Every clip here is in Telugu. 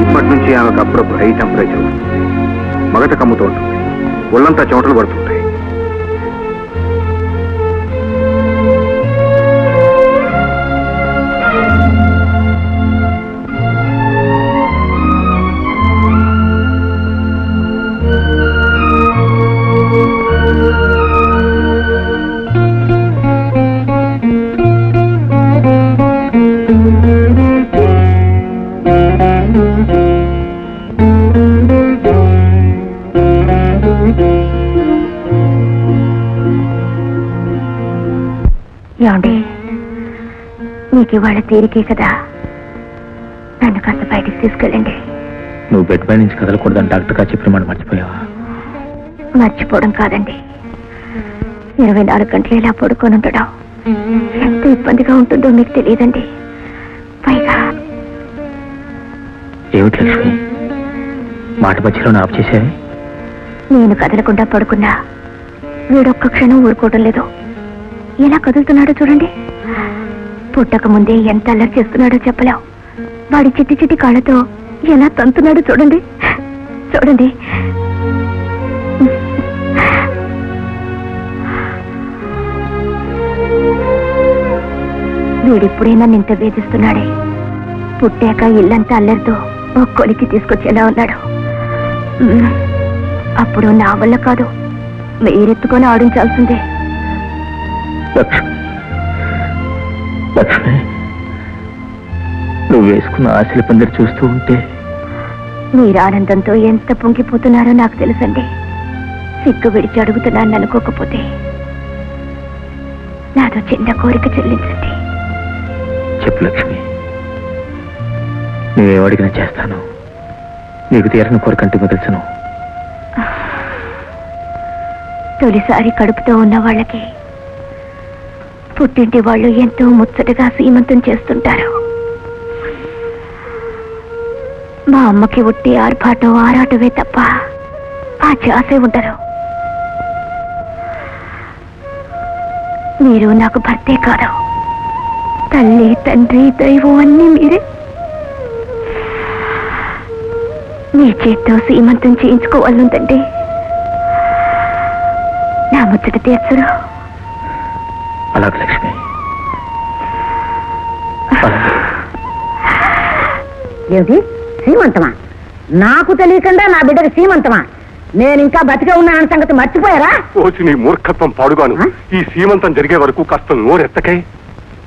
ఇప్పటి నుంచి ఆమెకు అప్పుడప్పుడు హై టెంపరేచర్ వస్తుంది. మగత కమ్ముతూ ఉంటుంది. ఒళ్ళంతా చెమటలు పడుతుంటాయి. మీకు ఇవాళ తీరికే కదా. నన్ను కాస్త బయటికి తీసుకెళ్ళండి. నువ్వు బెడ్ పై నుంచి కదలకూడదని డాక్టర్ గారు చెప్పిన మాట మర్చిపోయావా? మర్చిపోవడం కాదండి. ఇరవై నాలుగు గంటలు ఇలా పడుకొని ఉండడం? ఎంత ఇబ్బందిగా ఉంటుందో మీకు తెలియదండి. పైగా ఏమిటి లక్ష్మి? మాట మధ్యలో ఆఫ్ చేసావే నేను కదలకుండా పడుకున్నా. వీడొక్క క్షణం ఊరుకోవడం లేదు. ఎలా కదులుతున్నాడో చూడండి. పుట్టక ముందే ఎంత అల్లరి చేస్తున్నాడో చెప్పలేం. వాడి చిట్టి చిట్టి కాళ్ళతో ఎలా తంతున్నాడో చూడండి. చూడండి. వీడిప్పుడే నన్ను ఇంత వేధిస్తున్నాడే. పుట్టాక ఇల్లంతా అల్లరితో ఒక్కొలికి తీసుకొచ్చేలా ఉన్నాడు. అప్పుడు నా వల్ల కాదు. మీరెత్తుకొని ఆడించాల్సిందే. లక్ష్మి నువ్వు వేసుకున్న ఆశల పందిరి చూస్తూ ఉంటే మీరు ఆనందంతో ఎంత పొంగిపోతున్నారో నాకు తెలుసండి. సిగ్గు విడిచి అడుగుతున్నాను అనుకోకపోతే నాదో చిన్న కోరిక చెల్లించండి. చెప్పు లక్ష్మి నువ్వేమడిగినా చేస్తాను. నీకు తీరని కోరికంటే తెలుసును తొలిసారి కడుపుతో ఉన్న వాళ్ళకి పుట్టింటి వాళ్ళు ఎంతో ముచ్చటగా సీమంతం చేస్తుంటారు. మా అమ్మకి ఉట్టి ఆర్భాటం ఆరాటమే తప్ప ఆ చేసే ఉండరు మీరు నాకు భర్తే కాదు. తల్లి తండ్రి దైవం అన్నీ మీరే. మీ చేత్తో సీమంతం చేయించుకోవాలందండి నా ముచ్చట తీర్చరు. అలాగే లక్ష్మి. ఏమిటి? సీమంతమా నాకు తెలియకుండా నా బిడ్డకి సీమంతమా నేను ఇంకా బతికే ఉన్నానన్న సంగతి మర్చిపోయారా? వచ్చి నీ మూర్ఖత్వం పాడుగాను? ఈ సీమంతం జరిగే వరకు కాస్త నోరెత్తకై.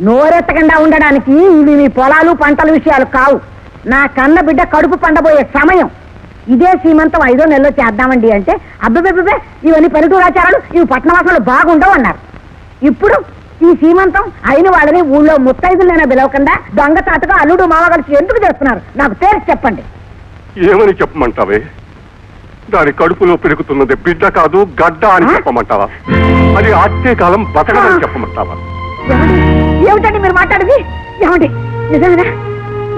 నోరెత్తకుండా ఉండడానికి ఇవి మీ పొలాలు పంటల విషయాలు కావు. నా కన్న బిడ్డ కడుపు పండబోయే సమయం. ఇదే సీమంతం ఐదో నెలలో చేద్దామండి అంటే అబ్బబ్బే ఇవన్నీ పల్లెటూరాచారాలు ఇవి పట్టణవాసాలు బాగుండవు అన్నారు. ఇప్పుడు ఈ సీమంతం అయిన వాళ్ళని ఊళ్ళో ముత్తైదులైనా పిలవకుండా దొంగతాటుగా అల్లుడు మామ కలిసి ఎందుకు చేస్తున్నారు? నాకు తేల్చి చెప్పండి. ఏమని చెప్పమంటావే? దాని కడుపులో పెరుగుతున్నది బిడ్డ కాదు గడ్డ అని? చెప్పమంటావా? అది ఆట్టే కాలం బతకదని చెప్పమంటావా? ఏమిటండి మీరు మాట్లాడేది? ఏమండి? నిజమేనా?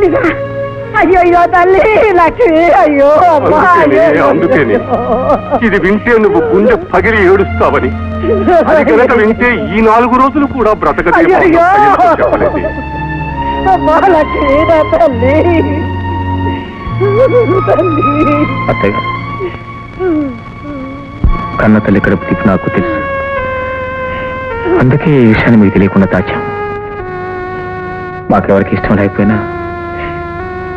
నిజమా? అయ్యో అయ్యో తల్లి లక్ష్మి అయ్యో అమ్మా, అందుకేనే, అయ్యో. అందుకేనే. ఇది వింటే నువ్వు గుండె పగిలి ఏడుస్తావని అది కనుక వింటే ఈ నాలుగు రోజులు కూడా బ్రతకదే అయ్యో, అయ్యో. చెప్పలేదు అమ్మా, లక్ష్మి నా తల్లి తల్లి అత్తయ్య కన్న తల్లి కడుపు తిప్పి నాకు తెలుసు అందుకే ఈ విషయాన్ని మీకు తెలియకుండా దాచాం మాకెవరికి ఇష్టం లేకపోయినా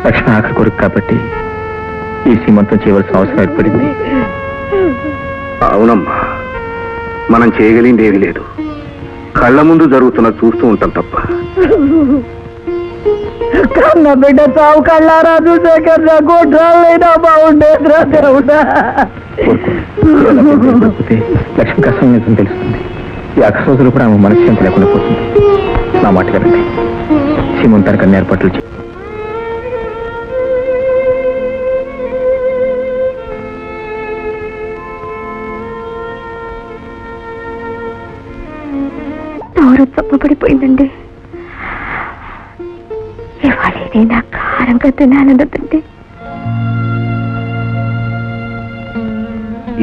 లక్ష్మి ఆఖరి కొడుకు కాబట్టి ఈ సీమంతం చేయవలసిన అవసరం ఏర్పడింది. అవునమ్మా మనం చేయగలిగింది ఏమీ లేదు. కళ్ళ ముందు జరుగుతున్న చూస్తూ ఉంటాం తప్ప. కన్న బిడ్డ తావు కళ్ళారా చూసే కన్నా గోట్రాలైనా బాగుండేదిరా దేవుడా. లక్ష్మికి అసలు నిజం తెలుస్తుంది. ఈ అక్క రోజులు కూడా ఆమె మనశ్శాంతి లేకుండా పోతుంది. నా మాట కదండి సీమంతానికి అన్ని ఏర్పాట్లు చప్పబడిపోయిందండి ఇవాళ ఏదైనా కారంగా తినాలన్నదండి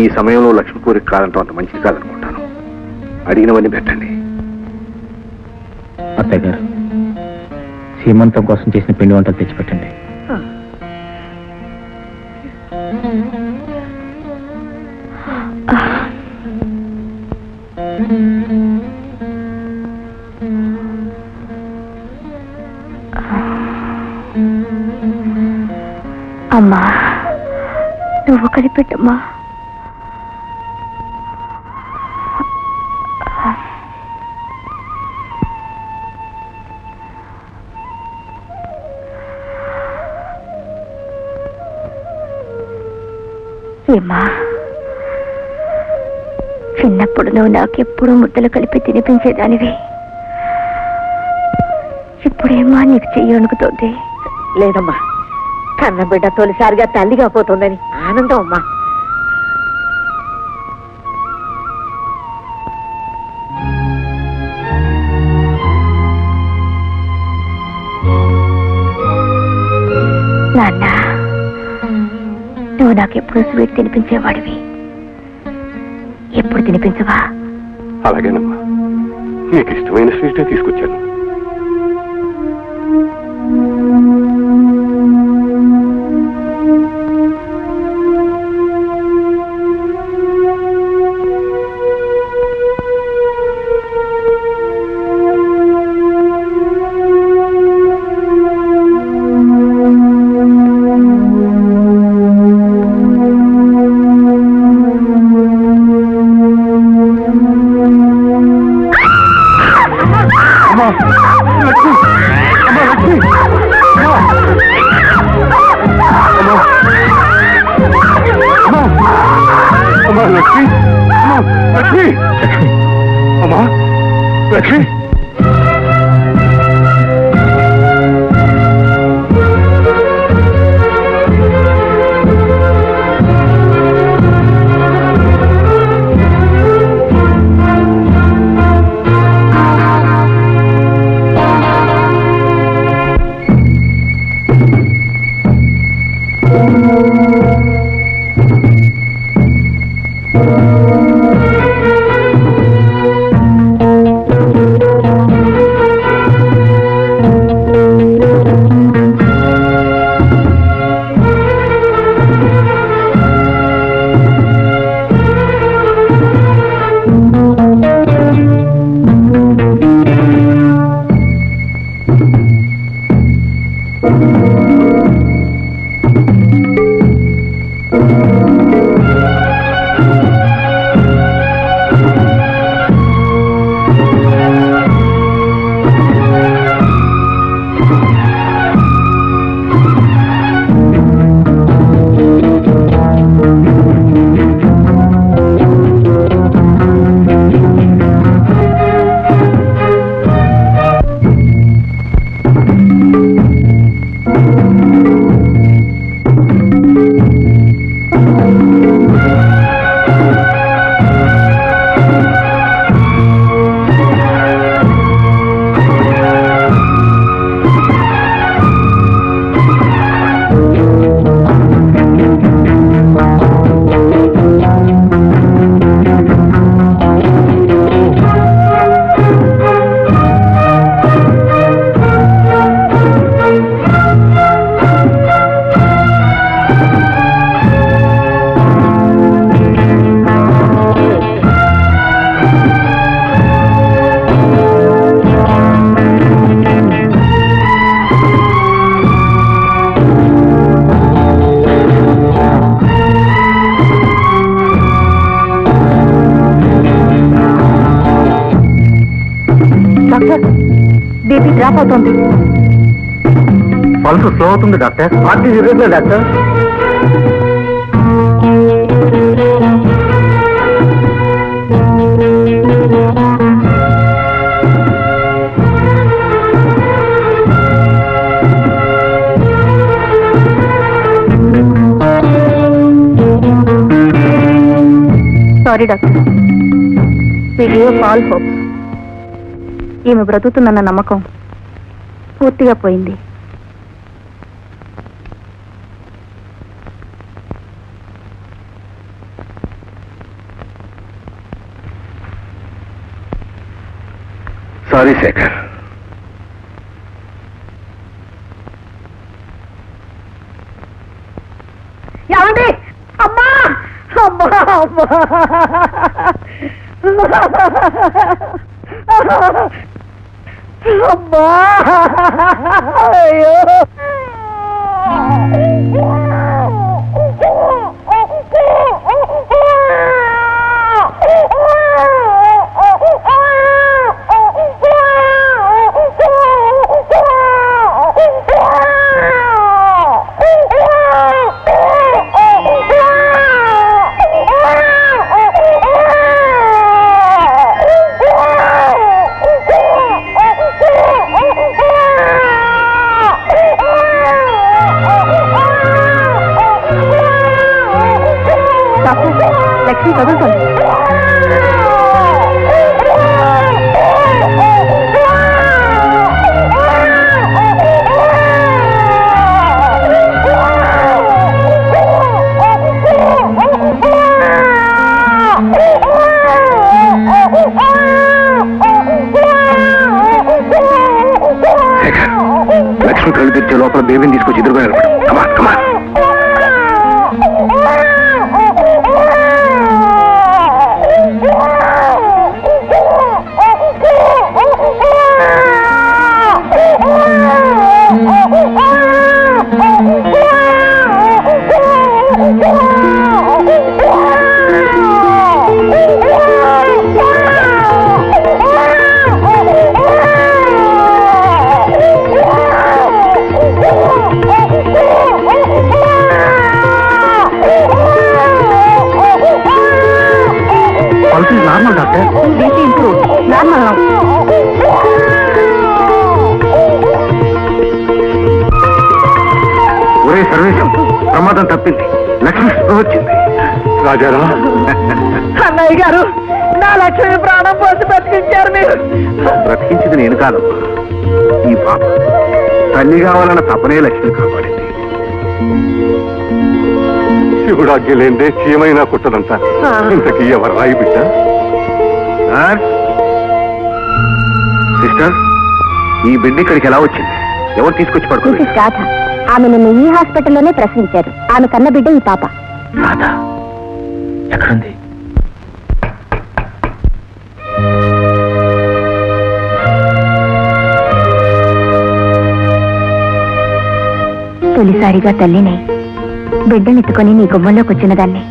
ఈ సమయంలో లక్ష్మీపూరికి కాదంటాం అంత మంచిది కాదనుకుంటాను. అడిగినవన్నీ పెట్టండి. అత్తయ్య గారు సీమంతం కోసం చేసిన పిండి వంటలు తెచ్చిపెట్టండి. నువ్వు ఏమ్మా చిన్నప్పుడు నువ్వు నాకెప్పుడు ముద్దలు కలిపి తినిపించేదానివి? ఇప్పుడేమా నీకు చెయ్యి వణుకుతోంది? లేదమ్మా. కన్న బిడ్డ తొలిసారిగా తల్లిగా పోతుందని ఆనందం అమ్మా. నాన్న నువ్వు నాకెప్పుడు స్వీట్ తినిపించేవాడివి. ఎప్పుడు తినిపించవా? అలాగేనమ్మా. నీకు ఇష్టమైన స్వీటే తీసుకొచ్చాను. అమ్మా లక్ష్మి. అమ్మా లక్ష్మి డాక్టర్ బీపీ డ్రాప్ అవుతుంది. పల్స్ స్లో అవుతుంది doctor. Heart irregular doctor. Sorry doctor we give all hopes ఈమె బ్రతుకుతుందన్న నమ్మకం పూర్తిగా పోయింది. సారీ శేఖర్. అమ్మా! అమ్మా! అమ్మా! அம்மா ஐயோ Oh, oh, oh, oh, oh. ప్రమాదం తప్పింది. లక్ష్మి వచ్చింది. రాజారా అన్నయ్య గారు నా లక్ష్మి ప్రాణం పోసి బతికించారు మీరు. బ్రతికించింది నేను కాదు. ఈ పాప. తల్లి కావాలన్న తపనే లక్ష్మి కాపాడింది. శివుడాజ్ఞ లేదే చీమైనా కుట్టదంట. ఇంతకీ ఎవరు రాయి బిడ్డ? సిస్టర్ ఈ బిడ్డ ఇక్కడికి ఎలా వచ్చింది? ఎవరు తీసుకొచ్చి రాధ ఆమె నిన్న ఈ హాస్పిటల్లోనే ప్రసవించారు. ఆమె కన్న బిడ్డ ఈ పాప. రాధా ఎక్కడుంది? తొలిసారిగా తల్లిని బిడ్డనెత్తుకొని నీ గుమ్మంలోకి వచ్చిన దాన్ని.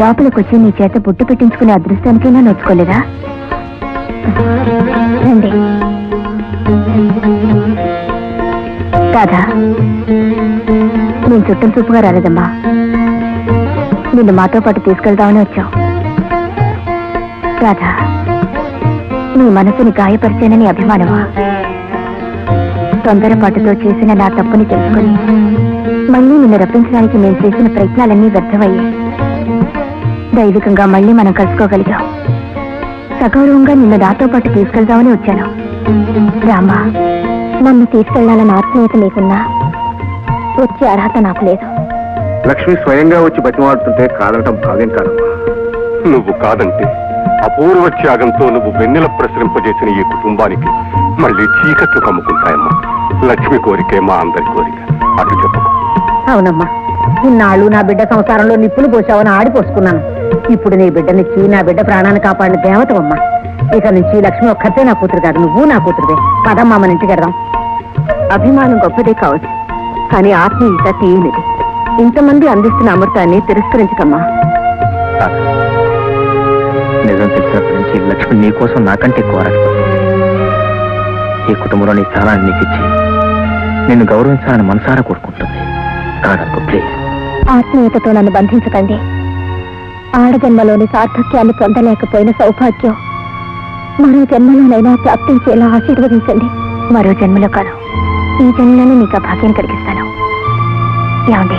లోపలికి వచ్చి నీ చేత బుట్టు పెట్టించుకునే అదృష్టానికైనా నోచుకోలేదా? రండి. రాధా నేను చుట్టం చూపుగా రాలేదమ్మా. నిన్ను మాతో పాటు తీసుకెళ్దామని వచ్చావు రాధా నీ మనసుని గాయపరిచానని అభిమానమా? తొందరపాటుతో చేసిన నా తప్పుని తెలుసుకుని మళ్ళీ నిన్ను రప్పించడానికి నేను చేసిన ప్రయత్నాలన్నీ వ్యర్థమయ్యాయి. దైవికంగా మళ్ళీ మనం కలుసుకోగలిగాం. సగౌరవంగా నిన్ను నాతో పాటు తీసుకెళ్దామని వచ్చాను. రామా నన్ను తీసుకెళ్ళాలన్న ఆత్మీయత లేకున్నా వచ్చే అర్హత నాకు లేదు. లక్ష్మి స్వయంగా వచ్చి బతిమాడుతుంటే కాదనటం భావ్యం కాదమ్మా. నువ్వు కాదంటే అపూర్వ త్యాగంతో నువ్వు వెన్నెల ప్రసరింపజేసిన ఈ కుటుంబానికి మళ్ళీ చీకట్లు కమ్ముకుంటాయమ్మా. లక్ష్మి కోరికే మా అందరి కోరిక. అటు చెప్పకు. అవునమ్మా ఇన్నాళ్ళు నా బిడ్డ సంసారంలో నిప్పులు పోసావని ఆడిపోసుకున్నాను. ఇప్పుడు నీ బిడ్డనిచ్చి నా బిడ్డ ప్రాణాన్ని కాపాడిన దేవతవమ్మా. ఇక నుంచి లక్ష్మి ఒక్కతే నా కూతురు కాదు నువ్వు నా కూతురువే. పదమ్మా మన ఇంటికి వెడదాం అభిమానం గొప్పదే కావచ్చు కానీ ఆత్మీయత తీయనిది. ఇంతమంది అందిస్తున్న అమృతాన్ని తిరస్కరించకమ్మా. నిజం తెలిసినప్పటి నుంచి లక్ష్మి నీ కోసం నాకంటే ఎక్కువ ఆరాటపడుతుంది. ఈ కుటుంబంలో నీ స్థానాన్ని నీకు ఇచ్చి నిన్ను గౌరవించాలని మనసారా కోరుకుంటుంది. కాదనుకో ప్లీజ్ ఆత్మీయతతో నన్ను బంధించకండి. ఆడజన్మలోని సార్థక్యాన్ని పొందలేకపోయిన సౌభాగ్యం. మరో జన్మలోనైనా ప్రాప్తించేలా ఆశీర్వదించండి. మరో జన్మలో కాదు ఈ జన్మలోనే మీకు భాగ్యం కలిగిస్తాను. ఏమండి